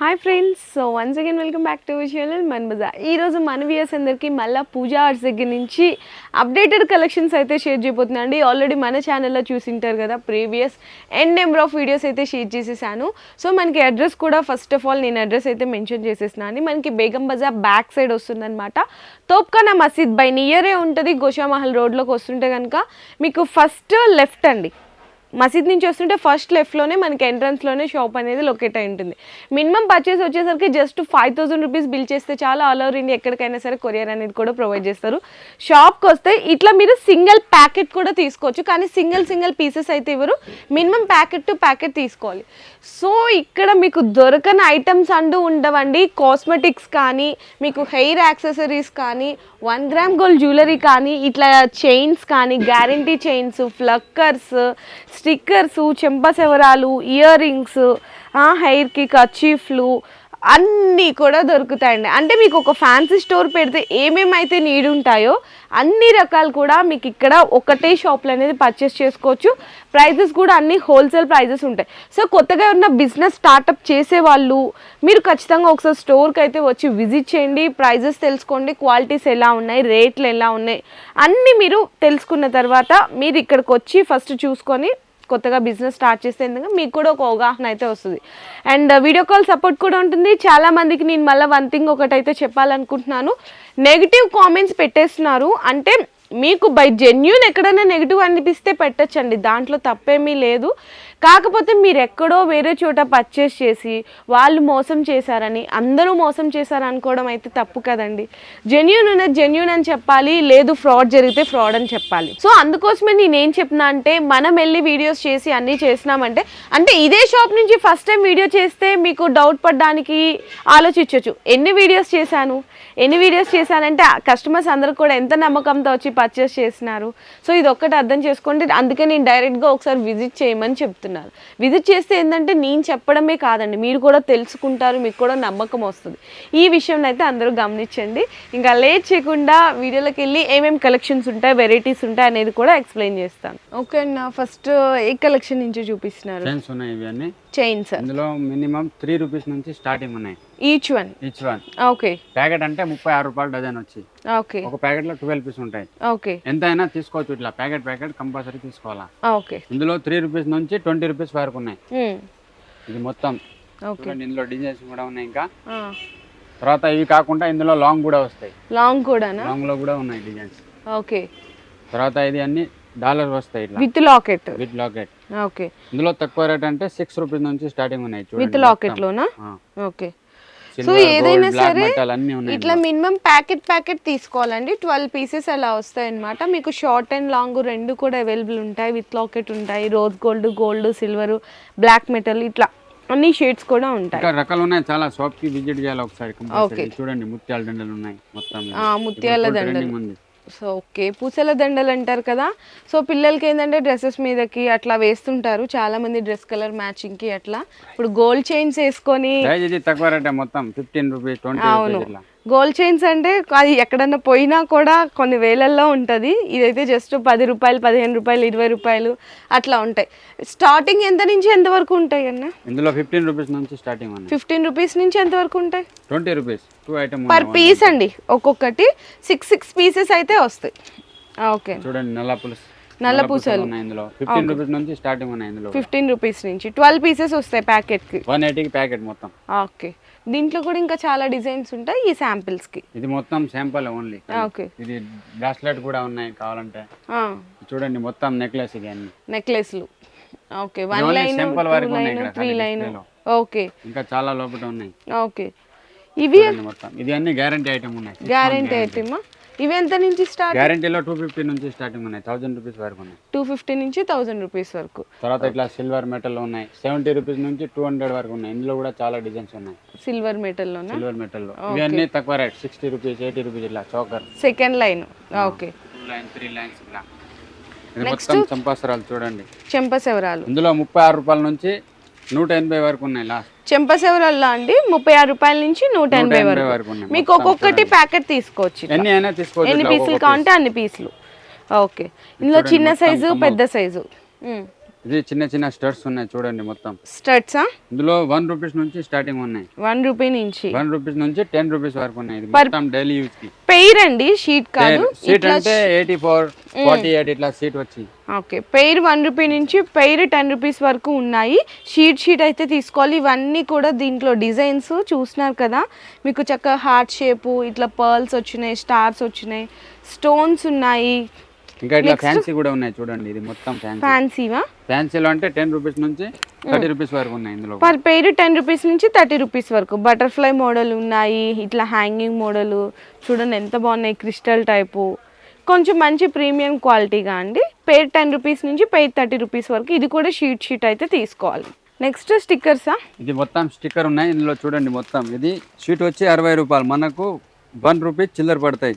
Hi friends so once again welcome back to channel Mann బజార్ ఈరోజు మన వియర్స్ అందరికీ మళ్ళీ పూజా ఆర్ట్స్ దగ్గర నుంచి అప్డేటెడ్ కలెక్షన్స్ అయితే షేర్ చేయబోతున్నాను అండి ఆల్రెడీ మన ఛానల్లో చూసింటారు కదా previous N number of videos అయితే షేర్ చేసేసాను. సో మనకి అడ్రస్ కూడా ఫస్ట్ ఆఫ్ ఆల్ నేను అడ్రస్ అయితే మెన్షన్ చేసేసినాను మనకి బేగం బజార్ బ్యాక్ సైడ్ వస్తుందన్నమాట. తోప్కానా మసీద్ బై నియరే ఉంటుంది గోషామహల్ రోడ్లోకి వస్తుంటే కనుక మీకు ఫస్ట్ లెఫ్ట్ అండి. మసీద్ నుంచి వస్తుంటే ఫస్ట్ లెఫ్ట్లోనే మనకి ఎంట్రన్స్లోనే షాప్ అనేది లొకేట్ అయి ఉంటుంది. మినిమం పర్చేస్ వచ్చేసరికి just five thousand rupees bill చేస్తే చాలా. ఆల్ ఓవర్ ఇండియా ఎక్కడికైనా సరే కొరియర్ అనేది కూడా ప్రొవైడ్ చేస్తారు. షాప్కి వస్తే ఇట్లా మీరు సింగిల్ ప్యాకెట్ కూడా తీసుకోవచ్చు. కానీ సింగిల్ సింగిల్ పీసెస్ అయితే ఇవ్వరు. మినిమం ప్యాకెట్ టు ప్యాకెట్ తీసుకోవాలి. సో ఇక్కడ మీకు దొరకని ఐటమ్స్ అంటూ ఉండవండి. కాస్మెటిక్స్ కానీ మీకు హెయిర్ యాక్సెసరీస్ కానీ వన్ గ్రామ్ గోల్డ్ జ్యువెలరీ కానీ ఇట్లా చైన్స్ కానీ గ్యారంటీ చైన్స్ ఫ్లక్కర్స్ స్టిక్కర్స్ చెంపసెవరాలు ఇయర్ రింగ్స్ హెయిర్కి కచీఫ్లు అన్నీ కూడా దొరుకుతాయండి. అంటే మీకు ఒక ఫ్యాన్సీ స్టోర్ పెడితే ఏమేమైతే నీడ్ ఉంటాయో అన్ని రకాలు కూడా మీకు ఇక్కడ ఒకటే షాప్లో అనేది పర్చేస్ చేసుకోవచ్చు. ప్రైజెస్ కూడా అన్ని హోల్సేల్ ప్రైజెస్ ఉంటాయి. సో కొత్తగా ఉన్న బిజినెస్ స్టార్టప్ చేసే వాళ్ళు మీరు ఖచ్చితంగా ఒకసారి స్టోర్కి అయితే వచ్చి విజిట్ చేయండి. ప్రైజెస్ తెలుసుకోండి. క్వాలిటీస్ ఎలా ఉన్నాయి? రేట్లు ఎలా ఉన్నాయి? అన్నీ మీరు తెలుసుకున్న తర్వాత మీరు ఇక్కడికి వచ్చి ఫస్ట్ చూసుకొని కొత్తగా బిజినెస్ స్టార్ట్ చేస్తే ఎందుకంటే మీకు కూడా ఒక అవగాహన అయితే వస్తుంది. అండ్ వీడియో కాల్ సపోర్ట్ కూడా ఉంటుంది. చాలా మందికి నేను మళ్ళీ వన్ థింగ్ ఒకటైతే చెప్పాలనుకుంటున్నాను. నెగిటివ్ కామెంట్స్ పెట్టేస్తున్నారు. అంటే మీకు బై జెన్యున్ ఎక్కడైనా నెగిటివ్ అనిపిస్తే పెట్టచ్చండి. దాంట్లో తప్పేమీ లేదు. కాకపోతే మీరు ఎక్కడో వేరే చోట పర్చేస్ చేసి వాళ్ళు మోసం చేశారని అందరూ మోసం చేశారు అనుకోవడం అయితే తప్పు కదండి. జెన్యున్ ఉన్న జెన్యున్ అని చెప్పాలి లేదు ఫ్రాడ్ జరిగితే ఫ్రాడ్ అని చెప్పాలి. సో అందుకోసమే నేనేం చెప్పినా అంటే మనం వెళ్ళి వీడియోస్ చేసి అన్నీ చేసినామంటే అంటే ఇదే షాప్ నుంచి ఫస్ట్ టైం వీడియో చేస్తే మీకు డౌట్ పడడానికి ఆలోచించవచ్చు ఎన్ని వీడియోస్ చేశాను? ఎన్ని వీడియోస్ చేశానంటే కస్టమర్స్ అందరూ కూడా ఎంత నమ్మకంతో వచ్చి పర్చేస్ చేసినారు. సో ఇది ఒక్కటి అర్థం చేసుకోండి. అందుకే నేను డైరెక్ట్గా ఒకసారి విజిట్ చేయమని చెప్తున్నాను విజిట్ చేస్తే ఏంటంటే నేను చెప్పడమే కాదండి. మీరు కూడా తెలుసుకుంటారు మీకు కూడా నమ్మకం వస్తుంది. ఈ విషయం అయితే అందరూ గమనించండి. ఇంకా లేట్ చేయకుండా వీడియోలోకి వెళ్ళి ఏమేమి కలెక్షన్స్ ఉంటాయి వెరైటీస్ ఉంటాయి అనేది కూడా ఎక్స్ప్లెయిన్ చేస్తాను. ఓకే అన్న. ఫస్ట్ ఏ కలెక్షన్ నుంచి చూపిస్తున్నారు? చైన్స్ ఉన్నాయి ఇవి అన్ని. చైన్స్ ఇందులో మినిమం త్రీ రూపీస్ నుంచి స్టార్టింగ్ ఉన్నాయి. Each one each one okay packet అంటే ముప్పై ఆరు రూపాయలు డజన్ వచ్చి. ఓకే ఒక ప్యాకెట్లో ట్వెల్వ్ పీస్ ఉంటాయి. ఓకే ఎంత అయినా తీసుకోవచ్చు ఇట్లా. ప్యాకెట్ ప్యాకెట్ కంపల్సరీ తీసుకోవాలా? ఓకే ఇందులో త్రీ రూపీస్ నుంచి ట్వంటీ రూపీస్ వరకు ఉన్నాయి. ఇది మొత్తం. ఓకే ఇందులో డిజైన్స్ కూడా ఉన్నాయి ఇంకా. తర్వాత ఇవి కాకుండా ఇందులో లాంగ్ కూడా వస్తాయి. లాంగ్ కూడానా లాంగ్లో కూడా ఉన్నాయి డిజైన్స్ ఓకే తర్వాత ఇది అన్ని డాలర్ వస్తాయి with locket with locket okay ఇందులో తక్కువ రేట్ అంటే సిక్స్ రూపీస్ నుంచి స్టార్టింగ్ ఉన్నాయి. విత్ లాకెట్ లోనా? ఓకే సో ఏదైనా సరే ఇట్లా మినిమం ప్యాకెట్ ప్యాకెట్ తీసుకోవాలండి. ట్వెల్వ్ పీసెస్ అలా వస్తాయి అనమాట మీకు షార్ట్ అండ్ లాంగ్ రెండు కూడా అవైలబుల్ ఉంటాయి. విత్ లాకెట్ ఉంటాయి. Rose gold gold silver black metal ఇట్లా అన్ని షేడ్స్ కూడా ఉంటాయి. రకాలు ఉన్నాయి చాలా షాప్కి విజిట్ చేయాలి ఒకసారి చూడండి ముత్యాల దండలు ఉన్నాయి. మొత్తం ముత్యాల దండలు. So okay. పూసల దండలు అంటారు కదా. సో పిల్లలకి ఏంటంటే డ్రెస్సెస్ మీదకి అట్లా వేస్తుంటారు. చాలా మంది డ్రెస్ కలర్ మ్యాచింగ్కి అట్లా. ఇప్పుడు గోల్డ్ చైన్స్ వేసుకొని తక్కువ రేట్ మొత్తం. ఫిఫ్టీన్ రూపీస్ ఇట్లా. గోల్డ్ చైన్స్ అంటే అది ఎక్కడన్నా పోయినా కూడా కొన్ని వేలల్లో ఉంటుంది. ఇదైతే జస్ట్ పది రూపాయలు పదిహేను రూపాయలు ఇరవై రూపాయలు అట్లా ఉంటాయి. స్టార్టింగ్ ఎంత నుంచి ఎంత వరకు ఉంటాయి అన్న? ఇందులో ఫిఫ్టీన్ రూపీస్ నుంచి స్టార్టింగ్ ఫిఫ్టీన్ రూపీస్ నుంచి ఎంత వరకు ఉంటాయి? Twenty rupees two item per piece అండి ఒక్కొక్కటి. సిక్స్ సిక్స్ పీసెస్ అయితే వస్తాయి. ఓకే చూడండి నల్ల పులుసు. నల్ల పూసలు. ఉన్నాయి ఇందులో. ఫిఫ్టీన్ రూపీస్ నుంచి స్టార్టింగ్ ఉన్నాయి ఇందులో ఫిఫ్టీన్ రూపీస్ నుంచి. ట్వెల్వ్ పీసెస్ వస్తాయి ప్యాకెట్కి వన్ ఎయిటీకి ప్యాకెట్ మొత్తం. ఓకే. దీంట్లో కూడా ఇంకా చాలా డిజైన్స్ ఉంటాయి ఈ శాంపిల్స్కి ఇది మొత్తం శాంపుల్ ఓన్లీ ఓకే. ఇది బ్రాస్లెట్ కూడా ఉన్నాయి కావాలంటే. చూడండి మొత్తం నెక్లెస్ ఇది అన్ని. నెక్లెస్లు ఓకే. వన్ లైన్ టూ వరకు ఉన్నాయి ఇక్కడ త్రీ లైన్. ఓకే. ఇంకా చాలా లోపల ఉన్నాయి. ఓకే. ఇవి మొత్తం. ఇది అన్ని గ్యారంటీ ఐటమ్ ఉన్నాయి. గ్యారంటీ ఐటమా ఇవి ఎంత నుంచి స్టార్ట్ గ్యారంటీలో టూ ఫిఫ్టీ నుంచి స్టార్టింగ్ ఉన్నాయి. థౌసండ్ రూపీస్ వరకు ఉన్నాయి. టూ ఫిఫ్టీ నుంచి థౌజండ్ రూపీస్ వరకు. తర్వాత ఇట్లా సిల్వర్ మెటల్ ఉన్నాయి. సెవెంటీ రూపీస్ నుంచి టూ హండ్రెడ్ వరకు ఉన్నాయి. ఇందులో కూడా చాలా డిజైన్స్ ఉన్నాయి. సిల్వర్ మెటల్లోనా సిల్వర్ మెటల్లో. ఇవన్నీ తక్కువ rate sixty rupees eighty rupees ఇట్లా choker. Second line okay line three lines ఇది మొత్తం చంపాసరాలు చూడండి. చెంపసెవరాలు ఇందులో ముప్పై ఆరు రూపాయల నుంచి నూట ఎనభై వరకు ఉన్నాయి లాస్ట్ చెంపసెవరాల్లో అండి ముప్పై ఆరు రూపాయల నుంచి నూట ఎనభై వరకు. మీకు ఒక్కొక్కటి ప్యాకెట్ తీసుకోవచ్చు ఎన్ని పీసులు కావాలంటే అన్ని పీసులు. ఓకే. ఇందులో చిన్న సైజు. పెద్ద సైజు. ఇది చిన్న చిన్న స్టర్ట్స్ ఉన్నాయి చూడండి మొత్తం. స్టర్ట్సా ఇందులో వన్ రూపీస్ నుంచి స్టార్టింగ్ ఉన్నాయి. వన్ రూపీ నుంచి? వన్ రూపీస్ నుంచి టెన్ రూపీస్ వరకు ఉన్నాయి. మొత్తం డైలీ యూజ్కి. పెయిర్ అండి షీట్ కాదు. ఇట్లా అంటే ఎయిటీ ఫోర్ ఫార్టీ ఎయిట్ ఇట్లా సీట్ వచ్చి. ఓకే. పెయిర్ వన్ రూపీ నుంచి పెయిర్ టెన్ రూపీస్ వరకు ఉన్నాయి. షీట్ షీట్ అయితే తీసుకోవాలి. ఇవన్నీ కూడా దీంట్లో డిజైన్స్ చూస్తున్నారు కదా. మీకు చక్కగా హార్ట్ షేపు ఇట్లా పర్ల్స్ వచ్చినాయి స్టార్స్ వచ్చినాయి స్టోన్స్ ఉన్నాయి. ఇంకా ఇట్లా. ఫ్యాన్సీ కూడా ఉన్నాయి చూడండి ఇది మొత్తం ఫ్యాన్సీ ఫ్యాన్సీవా ఫ్యాన్సీలో అంటే టెన్ రూపీస్ నుంచి థర్టీ రూపీస్ వరకు ఉన్నాయి ఇందులో పర్ పెయిర్ టెన్ రూపీస్ నుంచి థర్టీ రూపీస్ వరకు. బటర్ఫ్లై మోడల్ ఉన్నాయి ఇట్లా హ్యాంగింగ్ మోడల్ చూడండి ఎంత బాగున్నాయి క్రిస్టల్ టైపు కొంచెం మంచి ప్రీమియం క్వాలిటీగా అండి. పెయిర్ టెన్ రూపీస్ నుంచి పెయిర్ థర్టీ రూపీస్ వరకు. ఇది కూడా షీట్ షీట్ అయితే తీసుకోవాలి. నెక్స్ట్ స్టిక్కర్సా ఇది మొత్తం స్టిక్కర్ ఉన్నాయి. ఇందులో చూడండి మొత్తం. ఇది షీట్ వచ్చి అరవై రూపాయలు. మనకు వన్ రూపీ చిల్లర పడతాయి.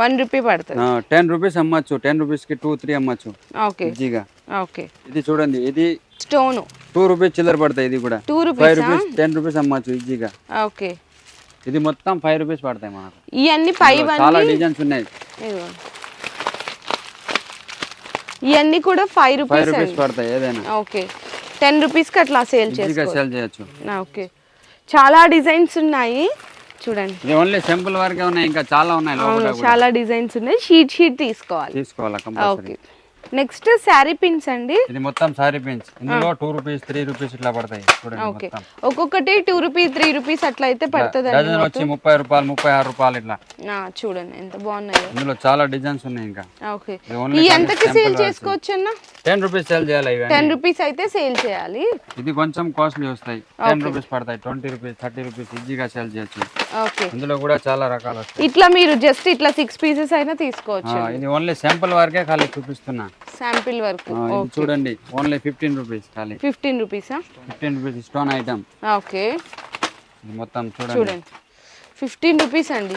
వన్ రూపీ పడుతుంది. టెన్ రూపీస్ అమ్మచ్చు. టెన్ రూపీస్కి టూ త్రీ అమ్మచ్చు. ఓకే ఈజీగా ఓకే ఇది చూడండి ఇది స్టోన్ టూ రూపీస్ చిల్లర పడతాయి ఇది కూడా. టూ ఫైవ్ రూపీసా రూపీస్ టెన్ రూపీస్ అమ్మచ్చు ఈజీగా ఓకే ఇది మొత్తం ఫైవ్ రూపీస్ పడతాయి మనకు ఇవన్నీ ఫైవ్ చాలా డిజైన్స్ ఉన్నాయి. ఇవన్నీ కూడా ఫైవ్ రూపీస్ రూపీస్ పడతాయి ఏదైనా. ఓకే టెన్ రూపీస్కి అట్లా సేల్ చేసుకో సేల్ చేయొచ్చు. ఓకే చాలా డిజైన్స్ ఉన్నాయి. చూడండి. ఇది ఓన్లీ సింపుల్ వరకే ఉన్నాయి ఇంకా చాలా ఉన్నాయి చాలా డిజైన్స్ ఉన్నాయి. షీట్ షీట్ తీసుకోవాలి. తీసుకోవాలా ఓకే. నెక్స్ట్ శారీ పిన్స్ అండి. ఇది మొత్తం సారీ పెన్స్ ఇందులో టూ రూపీస్ త్రీ రూపీస్ ఇట్లా పడతాయి. చూడండి ఒక్కొక్కటి టూ రూపీ త్రీ రూపీస్ అట్లా అయితే పడుతుంది డజన్ వచ్చి ముప్పై రూపాయలు ముప్పై ఆరు రూపాయలు ఇట్లా. చూడండి ఎంత బాగున్నాయో. ఇందులో చాలా డిజైన్స్ ఉన్నాయి ఇంకా. ఓకే ఈ ఎంతకి సేల్. చేసుకోవచ్చు అన్న టెన్ రూపీస్ సేల్ చేయాలి ఇవి టెన్ రూపీస్ అయితే సేల్ చేయాలి. ఇది కొంచెం కాస్ట్లీ వస్తాయి. టెన్ రూపీస్ పడతాయి. ట్వంటీ రూపీస్ థర్టీ రూపీస్ ఈజీగా సేల్ చేయొచ్చు. ఓకే ఇందులో కూడా చాలా రకాలు ఇట్లా మీరు జస్ట్ ఇట్లా సిక్స్ పీసెస్ అయినా తీసుకోవచ్చు ఇది ఓన్లీ శాంపుల్ వరకే ఖాళీ చూపిస్తున్నా. శాంపిల్ వరకు. చూడండి ఓన్లీ ఫిఫ్టీన్ రూపీస్ ఖాళీ. Fifteen రూపీసా fifteen rupees stone item. Okay. మొత్తం చూడండి. చూడండి. ఫిఫ్టీన్ రూపీస్ అండి.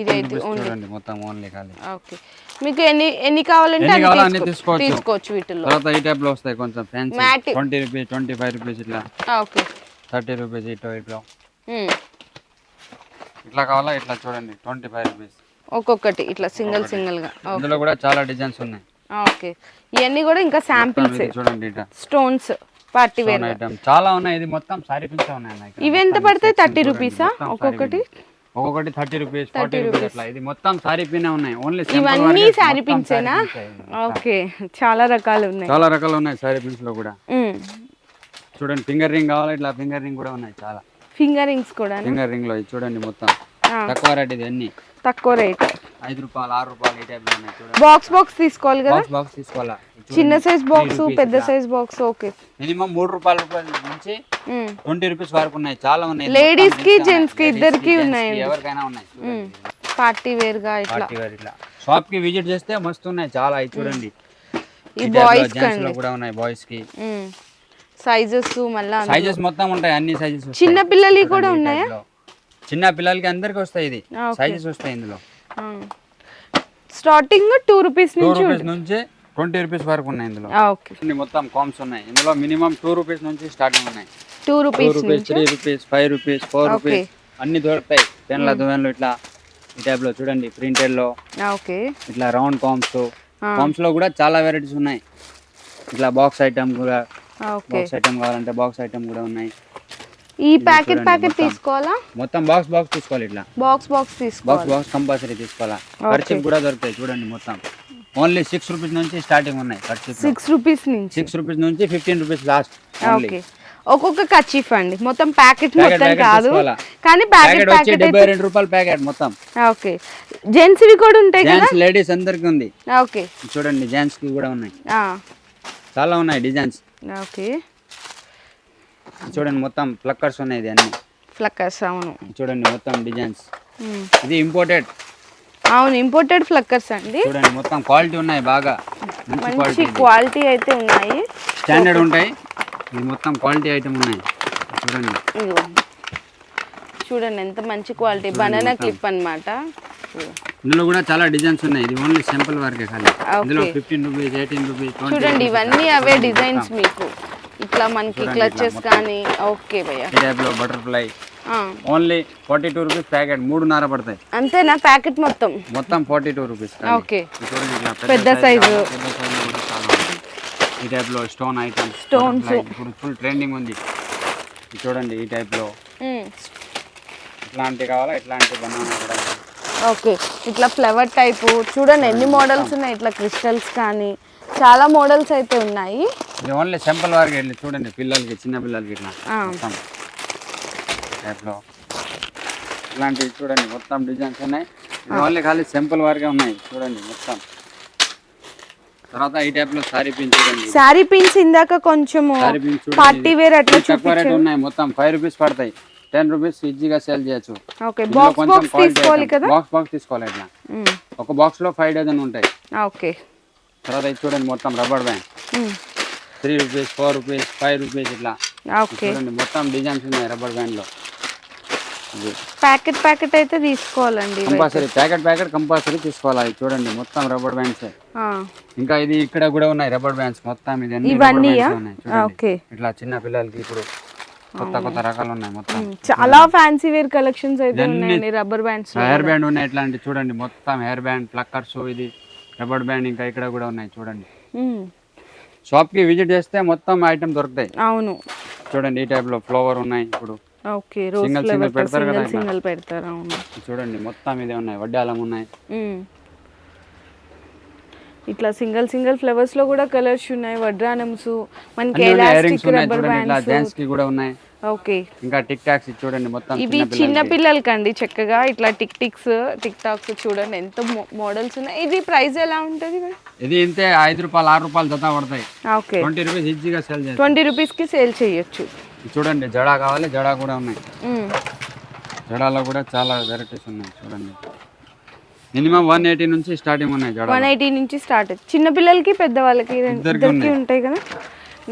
ఇది 15 అయితే ఓన్లీ. చూడండి మొత్తం ఓన్లీ ఖాళీ. ఓకే. మీకు ఎన్ని ఎన్ని కావాలంటే అన్ని తీసుకోవచ్చు. తీసుకోవచ్చు. వీటిల్లో. తర్వాత ఈ టైప్లో వస్తాయి కొంచెం fancy. Twenty rupees twenty five rupees ఇట్లా. ఓకే. థర్టీ రూపీస్ ఇటో ఇట్లా. ఇట్లా కావాలా ఇట్లా చూడండి ట్వంటీ ఫైవ్ రూపీస్. ఒక్కొక్కటి ఇట్లా సింగిల్ సింగిల్గా ఇందులో కూడా చాలా డిజైన్స్ ఉన్నాయి. ఓకే. ఇవన్నీ కూడా ఇంకా శాంపిల్స్ చూడండి స్టోన్స్ పార్టీ వేర్ చాలా ఉన్నాయి. ఇది మొత్తం సారీ పిన్స్ ఉన్నాయి. ఇవి ఎంత పడతాయి థర్టీ రూపీసా ఒక్కొక్కటి. ఒక్కొక్కటి థర్టీ రూపీస్ ఫార్టీ రూపీస్ అట్లా. ఇది మొత్తం సారీ పిన్ ఉన్నాయి. ఓన్లీ ఇవన్నీ శారీ పిన్సేనా ఓకే. చాలా రకాలు ఉన్నాయి. చాలా రకాలు ఉన్నాయి సారీ పిన్స్లో కూడా. చూడండి ఫింగర్ రింగ్ కావాలి? ఇట్లా ఫింగర్ రింగ్ కూడా ఉన్నాయి చాలా. ఫింగర్ రింగ్స్ కూడా ఫింగర్ రింగ్లో చూడండి మొత్తం. తక్కువ రేట్ ఇది అన్ని. తక్కువ రేట్ ఐదు రూపాయలు ఆరు రూపాయలు ఈ టైప్ ఉన్నాయి. బాక్స్ బాక్స్ తీసుకోవాలి కదా? బాక్స్ బాక్స్ తీసుకోవాలా? చిన్న సైజ్ బాక్స్ పెద్ద. సైజ్ బాక్స్ ఓకే మినిమం మూడు రూపాయల రూపాయల నుంచి. ట్వంటీ రూపీస్ వరకు ఉన్నాయి. చాలా ఉన్నాయి. మొత్తం కి, gents కి ఉన్నాయి. ఇద్దరికి. కి ఎవరికైనా ఉన్నాయి. పార్టీ వేర్గా ఇట్లా. పార్టీ వేర్ ఇట్లా. షాప్కి విజిట్ చేస్తే మస్తు ఉన్నాయి. చాలా ఇవి చూడండి. ఈ బాయ్స్ జెంట్స్లో కూడా ఉన్నాయి బాయ్స్కి. సైజెస్ మళ్ళా. సైజెస్ మొత్తం ఉంటాయి. అన్ని సైజెస్ చిన్న పిల్లలవి కూడా ఉన్నాయా? చిన్న పిల్లలకి అందరికి వస్తాయి ఇది. సైజెస్ వస్తాయి ఇందులో. స్టార్టింగ్ టూ రూపీస్ నుంచి నుంచి ట్వంటీ రూపీస్ వరకు ఉన్నాయి ఇందులో. ఓకే ఇన్ని మొత్తం కామ్స్ ఉన్నాయి. ఇందులో మినిమం టూ రూపీస్ నుంచి స్టార్టింగ్ ఉన్నాయి. Two two rupees rupees three rupees five rupees four. Rupees అన్ని దొరుకుతాయి. పెన్ల దువ్వెన్లు ఇట్లా ఈ టైప్లో చూడండి ప్రింటెడ్లో. ఓకే ఇట్లా రౌండ్ కామ్స్. కామ్స్లో కూడా చాలా వెరైటీస్ ఉన్నాయి. ఇట్లా బాక్స్ ఐటమ్ కూడా. ఓకే బాక్స్ ఐటమ్ కావాలంటే బాక్స్ ఐటమ్ కూడా ఉన్నాయి. ఈ ప్యాకెట్ ప్యాకెట్. తీసుకోవాలా? మొత్తం బాక్స్ బాక్స్ తీసుకోవాలి ఇట్లా. బాక్స్ బాక్స్ బాక్స్ తీసుకోవాలి. బాక్స్ కంపల్సరీ తీసుకోవాలా? ఖర్చు కూడా దొరుకుతాయి చూడండి మొత్తం. ఓన్లీ సిక్స్ రూపీస్ నుంచి స్టార్టింగ్ ఉన్నాయి ఖర్చు సిక్స్ రూపీస్ నుంచి. సిక్స్ రూపీస్ నుంచి ఫిఫ్టీన్ రూపీస్ లాస్ట్ ఓకే. ఒక్కొక్క కచీఫ్ అండి. మొత్తం ప్యాకెట్ మొత్తం కాదు? కానీ ప్యాకెట్ ప్యాకెట్ డెబ్బై రెండు రూపాయలు ప్యాకెట్ మొత్తం. ఓకే. జెంట్స్ ఇవి కూడా ఉంటాయి కదా? లేడీస్ అందరికి ఉంది. ఓకే. చూడండి జెంట్స్కి కూడా ఉన్నాయి. చాలా ఉన్నాయి డిజైన్స్. ఓకే. చూడండి మొత్తం ప్లక్కర్స్ ఉన్నాయి ఇది అన్ని. ఫ్లక్కర్స్ అవును. చూడండి మొత్తం డిజైన్స్. ఇది ఇంపోర్టెడ్ అవును ఇంపోర్టెడ్ ఫ్లక్కర్స్ అండి. చూడండి మొత్తం క్వాలిటీ ఉన్నాయి బాగా. మంచి క్వాలిటీ అయితే ఉన్నాయి. స్టాండర్డ్ ఉంటాయి. ఇది మొత్తం క్వాలిటీ ఐటమ్ ఉన్నాయి. చూడండి. చూడండి ఎంత మంచి క్వాలిటీ బనానా క్లిప్ అన్నమాట. ఇందులో కూడా చాలా డిజైన్స్ ఉన్నాయి. ఇది ఓన్లీ సింపుల్ వరకే ఖాళీ. ఇందులో ఫిఫ్టీన్ రూపీస్ ఎయిటీన్ రూపీస్ చూడండి ఇవన్నీ అవే డిజైన్స్ మీకు. ఇట్లా మనకి క్లచెస్ కానీ ఓకే భయ్య. ఈ టైప్లో butterfly only forty two rupees packet మూడున్నర పడతాయి. అంతేనా ప్యాకెట్ మొత్తం? మొత్తం ఫార్టీ టూ రూపీస్ ఓకే. పెద్ద ఉన్నాయి. ఈ టైప్లో స్టోన్ ఐటమ్ Stones. ఇప్పుడు ఫుల్ ట్రెండింగ్ ఉంది. చూడండి ఈ టైప్లో. ఇట్లాంటి కావాలా? ఇట్లాంటి బనానా కూడా. ఓకే. ఇట్లా ఫ్లవర్ టైపు చూడండి ఎన్ని మోడల్స్ ఉన్నాయి ఇట్లా క్రిస్టల్స్ కానీ. చాలా మోడల్స్ అయితే ఉన్నాయి. ఇది ఓన్లీ సింపుల్ వరకు వెళ్ళి చూడండి పిల్లలకి చిన్న పిల్లలకి ఇట్లా. మొత్తం. ఇట్లాంటివి చూడండి మొత్తం డిజైన్స్ ఉన్నాయి. ఓన్లీ ఖాళీ సింపుల్ వరకే ఉన్నాయి చూడండి మొత్తం. తర్వాత ఈ టైప్లో సారీ పిన్ చూడండి. శారీ పిన్స్ ఇందాక సారీ చూడండి. పార్టీ వేర్ అట్లా తక్కువ రేట్ ఉన్నాయి మొత్తం ఫైవ్ రూపీస్ పడతాయి. టెన్ రూపీస్ ఈజీగా సేల్ చేయొచ్చు. ఓకే బాక్స్ కొంచెం బాక్స్ తీసుకోవాలి కదా? బాక్స్ బాక్స్ తీసుకోవాలి ఇట్లా. ఒక బాక్స్లో ఫైవ్ డజన్ ఉంటాయి. ఓకే. తర్వాత ఇది చూడండి మొత్తం rubber band. Three rupees four rupees five rupees ఇట్లా. ఓకే. చూడండి మొత్తం డిజైన్స్ ఉన్నాయి రబ్బర్ బ్యాండ్లో ప్యాకెట్ ప్యాకెట్ అయితే తీసుకోవాలండి. కంపల్సరీ ప్యాకెట్ ప్యాకెట్ కంపల్సరీ తీసుకోవాలి. చూడండి మొత్తం రబ్బర్ బ్యాండ్స్. ఇంకా ఇది ఇక్కడ కూడా ఉన్నాయి రబ్బర్ బ్యాండ్స్. మొత్తం ఇది ఓకే. ఇట్లా చిన్న పిల్లలకి ఇప్పుడు కొత్త కొత్త రకాలు ఉన్నాయి మొత్తం. చాలా ఫ్యాన్సీ వేర్ కలెక్షన్స్ అయితే ఇవన్నీ ఉన్నాయండి రబ్బర్ బ్యాండ్స్ హెయిర్ బ్యాండ్ ఉన్నాయి ఇట్లాంటి చూడండి మొత్తం హెయిర్ బ్యాండ్ ప్లక్కర్స్ ఇది. రబ్బర్ బ్యాండ్ ఇంకా ఇక్కడ కూడా ఉన్నాయి చూడండి. షాప్కి విజిట్ చేస్తే మొత్తం ఐటమ్ దొరుకుతాయి. అవును. చూడండి ఈ టైప్లో ఫ్లవర్ ఉన్నాయి ఇప్పుడు. ఓకే పెడతారు కదా సింగిల్ పెడతారు అవును. చూడండి మొత్తం ఇదే ఉన్నాయి వడ్డాలం ఉన్నాయి. ఇట్లా సింగిల్ సింగిల్ ఫ్లవర్స్లో కూడా కలర్స్ ఉన్నాయి వడ్రానమ్స్ మనకి ఎలాస్టిక్ రబ్బర్ బ్యాండ్స్. కి కూడా ఉన్నాయి. ఓకే. ఇంకా టిక్ టాక్స్ చూడండి మొత్తం ఇవి చిన్న. పిల్లలకండి చక్కగా ఇట్లా టిక్ టిక్స్ టిక్ టాక్స్ చూడండి ఎంత మోడల్స్ ఉన్నాయి. ఇది ప్రైస్ ఎలా ఉంటుంది ఇది ఇంతే ఐదు రూపాయలు ఆరు రూపాయలు జత పడతాయి. ఓకే. ట్వంటీ రూపీస్ ఈజీగా సేల్ చేస్తాయి ట్వంటీ రూపీస్కి సేల్ చేయొచ్చు. చూడండి జడా కావాలి జడా కూడా ఉన్నాయి. జడాలో కూడా చాలా వెరైటీస్ ఉన్నాయి చూడండి. మినిమం వన్ ఎయిటీ నుంచి స్టార్టింగ్ ఉన్నాయి జడా వన్ ఎయిటీ నుంచి స్టార్ట్. చిన్న పిల్లలకి పెద్దవాళ్ళకి ఇద్దరికి. ఉంటాయి కదా?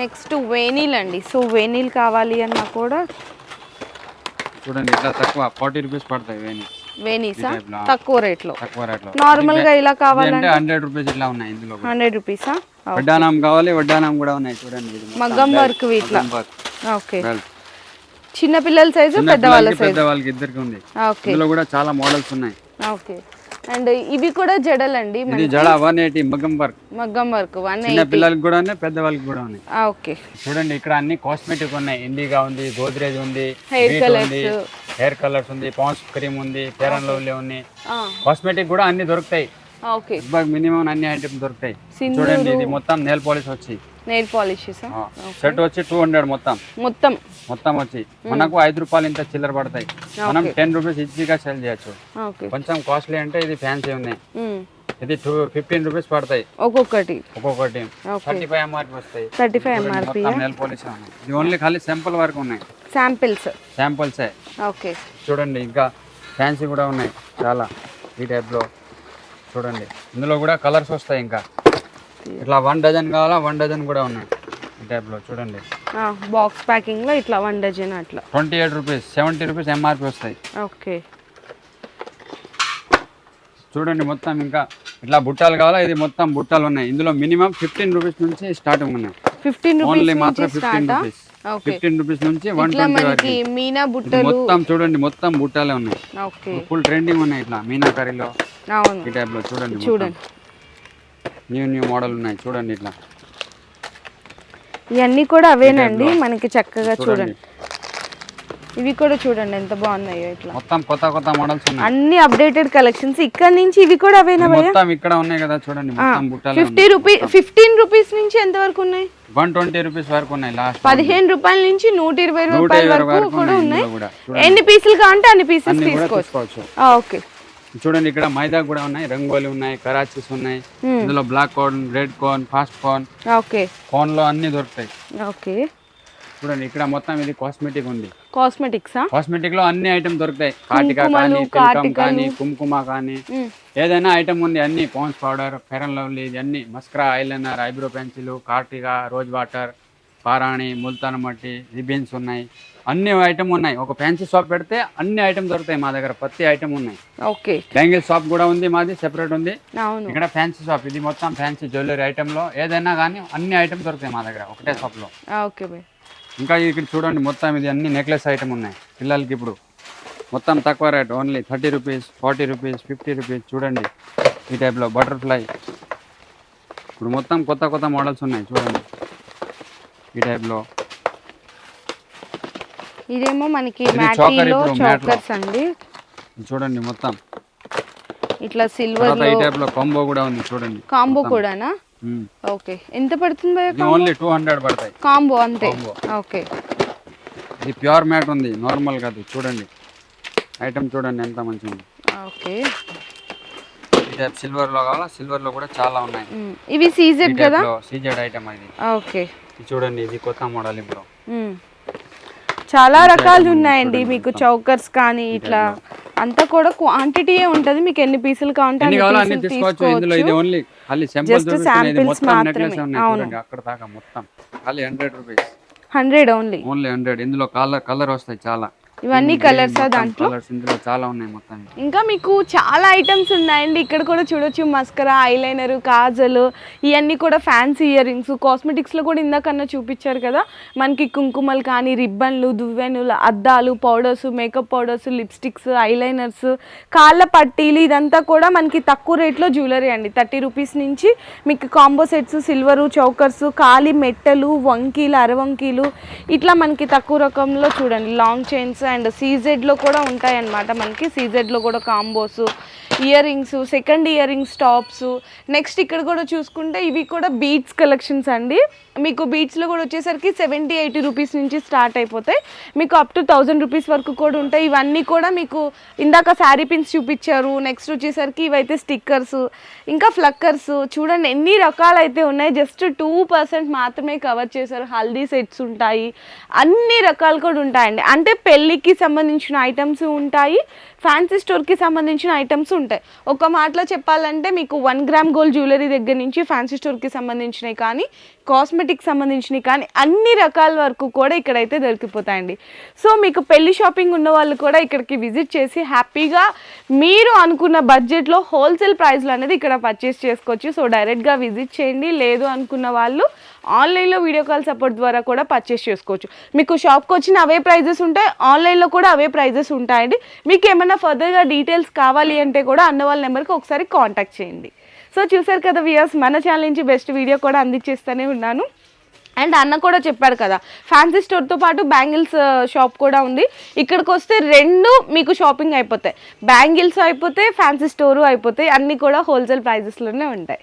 నెక్స్ట్ వేనీల్ అండి. సో వేనీల్ కావాలి అన్నా కూడా చూడండి ఇట్లా తక్కువ ఫార్టీ రూపీస్ పడతాయి ఇవన్నీ వేనీసా. తక్కువ రేట్లో. తక్కువ రేట్లో. నార్మల్గా ఇలా కావాలంటే అంటే హండ్రెడ్ రూపీస్ ఇట్లా ఉన్నాయి ఇందులో. హండ్రెడ్ రూపీసా వడ్డానం కావాలి వడ్డానం కూడా ఉన్నాయి చూడండి మగ్గం వర్క్ work, ఓకే. చిన్న పిల్లల సైజు పెద్దవాళ్ళ పిల్లలకి, సైజు? పెద్దవాళ్ళకి ఇద్దరికి ఉంది. ఓకే. ఇందులో కూడా చాలా మోడల్స్ ఉన్నాయి. ఓకే. అండ్ ఇవి కూడా జడలండి ఇది జడ వన్ ఎయిటీ మగ్గం వర్క్. మగ్గం వర్క్ వన్ చిన్న పిల్లలకి కూడా ఉన్నాయి పెద్దవాళ్ళకి కూడా ఉన్నాయి. ఓకే. చూడండి ఇక్కడ అన్ని కాస్మెటిక్ ఉన్నాయి. ఇండిగా ఉంది గోద్రేజ్ ఉంది colours. ఉంది హెయిర్ కలర్స్ ఉంది పాన్స్ క్రీమ్ ఉంది ఫేర్ అండ్ లవ్లీ ఉంది కాస్మెటిక్ కూడా అన్ని దొరుకుతాయి. ఓకే. మినిమం అన్ని ఐటమ్స్ దొరుకుతాయి. చూడండి ఇది మొత్తం నెయిల్ పాలిష్ వచ్చి. నెయిల్ పాలిషెస్ షర్ట్ వచ్చి టూ హండ్రెడ్ మొత్తం. మొత్తం. మొత్తం వచ్చి మనకు ఐదు రూపాయలు ఇంత చిల్లర పడతాయి. మనం టెన్ రూపీస్ ఈజీగా సెల్ చేయొచ్చు. కొంచెం కాస్ట్లీ అంటే ఇది ఫ్యాన్సీ ఉన్నాయి. ఇది టూ ఫిఫ్టీన్ రూపీస్ పడతాయి. ఒక్కొక్కటి. ఒక్కొక్కటి. థర్టీ ఫైవ్ ఎంఆర్పి వస్తాయి. థర్టీ ఫైవ్ ఎంఆర్పి పాలిష్ ఉన్నాయి. ఇది ఓన్లీ ఖాళీ సింపుల్ వరకు ఉన్నాయి. శాంపిల్స్ శాంపుల్సే ఓకే. చూడండి ఇంకా ఫ్యాన్సీ కూడా ఉన్నాయి. చాలా. ఈ టైప్లో చూడండి. ఇందులో కూడా కలర్స్ వస్తాయి ఇంకా. ఇట్లా వన్ డజన్ కావాలా? వన్ డజన్ కూడా ఉన్నాయి. టైప్లో చూడండి. బాక్స్ ప్యాకింగ్లో ఇట్లా వన్ డజన్ అట్లా. Twenty eight rupees seventy rupees MRP వస్తాయి. ఓకే. చూడండి మొత్తం ఇంకా ఇట్లా బుట్టాలు కావాలా? ఇది మొత్తం బుట్టాలు ఉన్నాయి. ఇందులో మినిమం ఫిఫ్టీన్ రూపీస్ నుంచి స్టార్టింగ్ ఉన్నాయి. ఫిఫ్టీన్ ఓన్లీ మాత్రం ఫిఫ్టీన్ రూపీస్ ఫిఫ్టీన్ రూపీస్ నుంచి వన్ ట్వంటీ మీనా బుట్టలు మొత్తం చూడండి మొత్తం బుట్టాలే ఉన్నాయి. ఫుల్ ట్రెండింగ్ ఉన్నాయి ఇట్లా మీనాకరీలో అవును. ఈ టైప్లో చూడండి చూడండి. న్యూ న్యూ మోడల్ ఉన్నాయి. చూడండి ఇట్లా. ఇవన్నీ కూడా అవేనండి. మనకి చక్కగా చూడండి. ఇవి కూడా చూడండి ఎంత బాగున్నాయో ఇట్లా. మొత్తం కొత్త కొత్త మోడల్స్ ఉన్నాయి. అన్ని అప్డేటెడ్ కలెక్షన్స్. ఇక్కడ నుంచి ఇవి కూడా అవేనా మొత్తం ఇక్కడ ఉన్నాయి కదా చూడండి. మొత్తం బుట్టాలు ఫిఫ్టీ రూపీస్ ఫిఫ్టీన్ రూపీస్ నుంచి ఎంత వరకు ఉన్నాయి? వన్ ట్వంటీ రూపీస్ వరకు ఉన్నాయి లాస్ట్ పదిహేను రూపాయల నుంచి నూట ఇరవై నూట రూపాయల ఇరవై వరకు కూడా ఉన్నాయి. ఎన్ని పీసులు కావాలంటే అన్ని పీసెస్ తీసుకోవచ్చు. ఓకే. చూడండి ఇక్కడ మైదా కూడా ఉన్నాయి రంగోలి ఉన్నాయి కరాచీస్ ఉన్నాయి. ఇందులో black corn red corn fast corn okay. కార్న్లో అన్ని దొరుకుతాయి. ఓకే. చూడండి ఇక్కడ మొత్తం ఇది కాస్మెటిక్ ఉంది. కాస్మెటిక్సా కాస్మెటిక్లో అన్ని ఐటమ్ దొరుకుతాయి. కాటిక కానీ తిలకం కానీ. కుంకుమ కానీ. ఏదైనా ఐటమ్ ఉంది అన్ని Pond's powder fair and lovely అన్ని మస్క్రా ఐలైనర్ ఐబ్రో పెన్సిల్ కార్టిక రోజ్ వాటర్ పారాణి ముల్తాన్ మట్టి రిబిన్స్ ఉన్నాయి. అన్ని ఐటమ్ ఉన్నాయి. ఒక ఫ్యాన్సీ షాప్ పెడితే అన్ని ఐటమ్ దొరుకుతాయి మా దగ్గర. ప్రతి ఐటమ్ ఉన్నాయి. ఓకే. బ్యాంగిల్ షాప్ కూడా ఉంది మాది సెపరేట్ ఉంది. ఇక్కడ ఫ్యాన్సీ షాప్ ఇది మొత్తం ఫ్యాన్సీ జ్యువెలరీ ఐటమ్లో ఏదైనా కానీ అన్ని ఐటమ్ దొరుకుతాయి మా దగ్గర ఒకటే షాప్లో. Okay bye. ఇంకా ఇక్కడ చూడండి మొత్తం ఇది అన్ని నెక్లెస్ ఐటమ్ ఉన్నాయి. పిల్లలకి ఇప్పుడు మొత్తం తక్కువ rate only thirty rupees forty rupees fifty rupees చూడండి. ఈ టైప్లో బటర్ఫ్లై ఇప్పుడు మొత్తం కొత్త కొత్త మోడల్స్ ఉన్నాయి చూడండి. ఈ టైప్లో ఇదేమో మనకి మ్యాటీలో. లో. చాకర్స్ అండి. చూడండి మొత్తం. ఇట్లా సిల్వర్ ఈ టైప్లో కాంబో కూడా ఉంది చూడండి. కాంబో కూడానా. ఓకే. ఎంత పడుతుంది ఓన్లీ టూ హండ్రెడ్ పడతాయి. కాంబో అంతే. ఓకే. ఇది ప్యూర్ మ్యాట్ ఉంది. నార్మల్ కాదు. చూడండి. ఐటమ్ చూడండి ఎంత మంచిగా ఉంది. ఓకే. టైప్ సిల్వర్లో కావాలా? సిల్వర్లో కూడా చాలా ఉన్నాయి. ఇవి సీజెడ్ కదా? సీజెడ్ ఐటమ్ ఇది ఓకే. చూడండి ఇది కొత్త మోడల్ ఇప్పుడు. చాలా రకాలు ఉన్నాయండి మీకు చౌకర్స్ కానీ ఇట్లా అంతా కూడా క్వాంటిటీయే ఉంటది మీకు ఎన్ని పీసులు కావాలంటే ఎన్ని అన్ని కావాలో అన్ని పీసులు తీసుకోవచ్చు. ఇందులో ఇది ఓన్లీ ఖాళీ మొత్తం. నెక్లెస్ ఉన్నాయి అక్కడ దాకా మొత్తం. ఖాళీ hundred hundred only only hundred ఇందులో కలర్ కలర్ వస్తాయి చాలా. ఇవన్నీ కలర్స్ దాంట్లో? చాలా ఉన్నాయి మొత్తం ఇంకా మీకు చాలా ఐటమ్స్ ఉన్నాయండి. ఇక్కడ కూడా చూడొచ్చు మస్కరా ఐలైనర్ కాజల్ ఇవన్నీ కూడా ఫ్యాన్సీ ఇయర్ రింగ్స్ కాస్మెటిక్స్లో కూడా ఇందాకన్నా చూపించారు కదా. మనకి కుంకుమలు కానీ రిబ్బన్లు దువ్వెనులు అద్దాలు powders makeup powders lipsticks eyeliners కాళ్ళ పట్టీలు ఇదంతా కూడా మనకి తక్కువ రేట్లో జ్యువెలరీ అండి. థర్టీ రూపీస్ నుంచి మీకు కాంబో సెట్స్ సిల్వరు చౌకర్స్ కాలి మెట్టలు వంకీలు అరవంకీలు ఇట్లా మనకి తక్కువ రకంలో చూడండి. లాంగ్ చైన్స్ అండ్ సీజెడ్లో కూడా ఉంటాయి అన్నమాట మనకి సీజెడ్లో కూడా combos earrings second earrings tops next ఇక్కడ కూడా చూసుకుంటే ఇవి కూడా బీట్స్ కలెక్షన్స్ అండి. మీకు బీట్స్లో కూడా వచ్చేసరికి సెవెంటీ ఎయిటీ రూపీస్ నుంచి స్టార్ట్ అయిపోతాయి. మీకు అప్ టు థౌజండ్ రూపీస్ వరకు కూడా ఉంటాయి. ఇవన్నీ కూడా మీకు ఇందాక శారీ పిన్స్ చూపించారు. నెక్స్ట్ వచ్చేసరికి ఇవైతే స్టిక్కర్స్ ఇంకా ఫ్లక్కర్స్. చూడండి ఎన్ని రకాలు అయితే ఉన్నాయి. జస్ట్ టూ పర్సెంట్ మాత్రమే కవర్ చేశారు. హల్దీ సెట్స్ ఉంటాయి. అన్ని రకాలు కూడా ఉంటాయండి. అంటే కి సంబంధించిన ఐటమ్స్ ఉంటాయి ఫ్యాన్సీ స్టోర్కి సంబంధించిన ఐటమ్స్ ఉంటాయి. ఒక మాటలో చెప్పాలంటే మీకు వన్ గ్రామ్ గోల్డ్ జ్యువెలరీ దగ్గర నుంచి ఫ్యాన్సీ స్టోర్కి సంబంధించినవి కానీ కాస్మెటిక్ సంబంధించినవి కానీ అన్ని రకాల వరకు కూడా ఇక్కడైతే దొరికిపోతాయండి. సో మీకు పెళ్ళి షాపింగ్ ఉన్న వాళ్ళు కూడా ఇక్కడికి విజిట్ చేసి హ్యాపీగా మీరు అనుకున్న బడ్జెట్లో హోల్సేల్ ప్రైస్లో అనేది ఇక్కడ పర్చేస్ చేసుకోవచ్చు. సో డైరెక్ట్గా విజిట్ చేయండి. లేదు అనుకున్న వాళ్ళు ఆన్లైన్లో వీడియో కాల్ సపోర్ట్ ద్వారా కూడా పర్చేస్ చేసుకోవచ్చు. మీకు షాప్కి వచ్చిన అవే ప్రైజెస్ ఉంటాయి ఆన్లైన్లో కూడా అవే ప్రైజెస్ ఉంటాయండి. మీకు ఏమైనా ఫర్దర్గా డీటెయిల్స్ కావాలి అంటే కూడా అన్న వాళ్ళ నెంబర్కి ఒకసారి కాంటాక్ట్ చేయండి. సో చూసారు కదా వియర్స్ మన ఛానల్ నుంచి బెస్ట్ వీడియో కూడా అందించేస్తూనే ఉన్నాను. అండ్ అన్న కూడా చెప్పాడు కదా ఫ్యాన్సీ స్టోర్తో పాటు బ్యాంగిల్స్ షాప్ uh, కూడా ఉంది. ఇక్కడికి వస్తే రెండు మీకు షాపింగ్ అయిపోతాయి. బ్యాంగిల్స్ అయిపోతే ఫ్యాన్సీ స్టోరు అయిపోతాయి. అన్నీ కూడా హోల్సేల్ ప్రైజెస్లోనే ఉంటాయి.